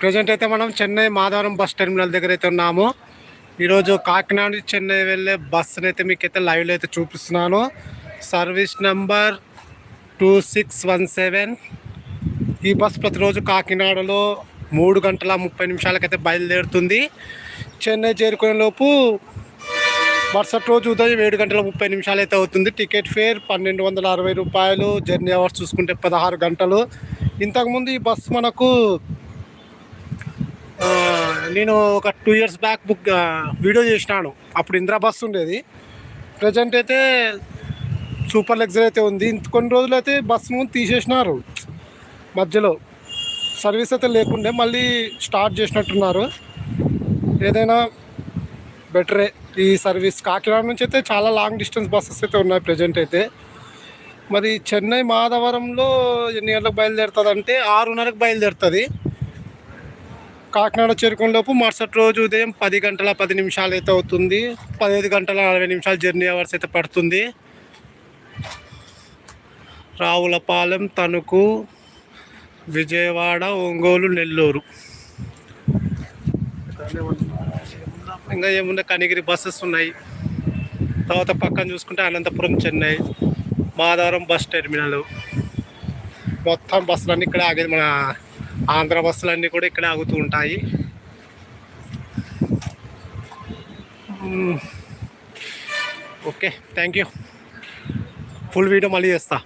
Present అయితే మనం Chennai Madhavaram bus terminal దగ్గర అయితే ఉన్నాము. ఈరోజు కాకినాడ నుంచి చెన్నై వెళ్ళే బస్సుని అయితే మీకు అయితే లైవ్లో అయితే చూపిస్తున్నాను. Service number two six one seven. ఈ బస్ ప్రతిరోజు కాకినాడలో మూడు గంటల ముప్పై నిమిషాలకైతే బయలుదేరుతుంది. చెన్నై చేరుకునే లోపు మరుసటి రోజు ఉదయం ఏడు గంటల ముప్పై నిమిషాలు అయితే అవుతుంది. టికెట్ ఫేర్ పన్నెండు వందల అరవై రూపాయలు. జర్నీ అవర్స్ చూసుకుంటే పదహారు గంటలు. ఇంతకుముందు ఈ బస్సు మనకు నేను ఒక two years back book video చేసినాను. అప్పుడు ఇందిరా బస్ ఉండేది. ప్రజెంట్ అయితే సూపర్ లగ్జరీ అయితే ఉంది. ఇంత కొన్ని రోజులు అయితే బస్సును తీసేసినారు. మధ్యలో సర్వీస్ అయితే లేకుండే మళ్ళీ స్టార్ట్ చేసినట్టున్నారు. ఏదైనా బెటరే ఈ సర్వీస్ కాకినాడ నుంచి అయితే చాలా లాంగ్ డిస్టెన్స్ బస్సెస్ అయితే ఉన్నాయి ప్రజెంట్ అయితే. మరి చెన్నై మాధవరంలో ఎన్ని గంటలకు బయలుదేరుతుంది అంటే ఆరున్నరకు బయలుదేరుతుంది. కాకినాడ చేరుకునేలోపు మరుసటి రోజు ఉదయం పది గంటల పది నిమిషాలు అయితే అవుతుంది. పదిహేను గంటల నలభై నిమిషాలు జర్నీ అవర్స్ అయితే పడుతుంది. రావులపాలెం తణుకు విజయవాడ ఒంగోలు నెల్లూరు. ఇంకా ఏమున్నా కనిగిరి బస్సెస్ ఉన్నాయి. తర్వాత పక్కన చూసుకుంటే అనంతపురం చెన్నై మాధవరం బస్ టెర్మినల్. మొత్తం బస్సులన్నీ ఇక్కడ ఆగేది మన ఆంధ్ర బస్సులన్నీ కూడా ఇక్కడే ఆగుతూ ఉంటాయి. Okay thank you. Full video మళ్ళీ చేస్తా.